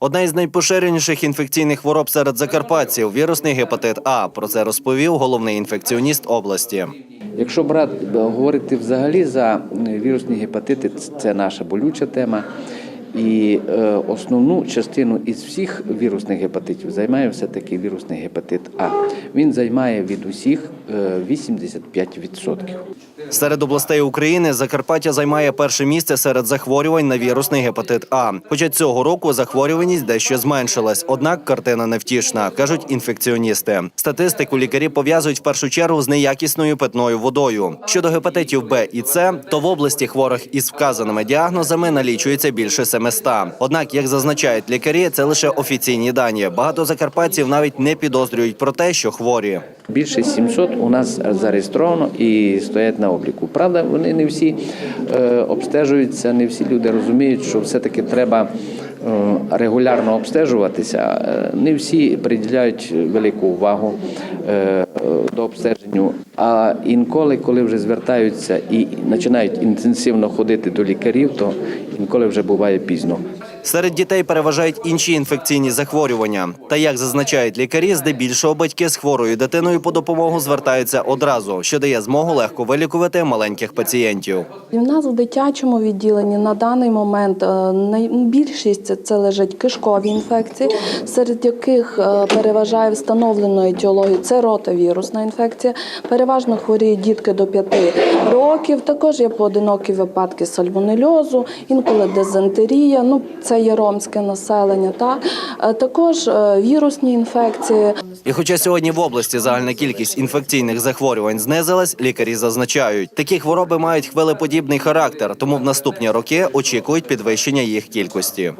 Одна із найпоширеніших інфекційних хвороб серед закарпатців вірусний гепатит А. Про це розповів головний інфекціоніст області. Якщо брат говорити взагалі за вірусні гепатити, це наша болюча тема. І е, основну частину із всіх вірусних гепатитів займає все-таки вірусний гепатит А. Він займає від усіх е, 85%. Серед областей України Закарпаття займає перше місце серед захворювань на вірусний гепатит А. Хоча цього року захворюваність дещо зменшилась, однак картина невтішна, кажуть інфекціоністи. Статистику лікарі пов'язують в першу чергу з неякісною питною водою. Щодо гепатитів Б і С, то в області хворих із вказаними діагнозами налічується більше 700. Однак, як зазначають лікарі, це лише офіційні дані. Багато закарпатців навіть не підозрюють про те, що хворі. Більше 700 у нас зареєстровано і стоять на обліку. Правда, вони не всі е, обстежуються, не всі люди розуміють, що все-таки треба е, регулярно обстежуватися. Е, Не всі приділяють велику увагу е, е, до обстеженню. А інколи, коли вже звертаються і починають інтенсивно ходити до лікарів, то інколи вже буває пізно. Серед дітей переважають інші інфекційні захворювання. Та як зазначають лікарі, здебільшого батьки з хворою дитиною по допомогу звертаються одразу, що дає змогу легко вилікувати маленьких пацієнтів. В нас в дитячому відділенні на даний момент е, найбільшість це- лежать кишкові інфекції, серед яких е, переважає встановленою етіологією це ротавірусна інфекція. Переважно хворіють дітки до 5 років. Також є поодинокі випадки сальмонельозу, інколи дизентерія. Ну це є ромське населення. Так Е, також е, вірусні інфекції. І хоча сьогодні в області загальна кількість інфекційних захворювань знизилась, лікарі зазначають, такі хвороби мають хвилеподібний характер, тому в наступні роки очікують підвищення їх кількості.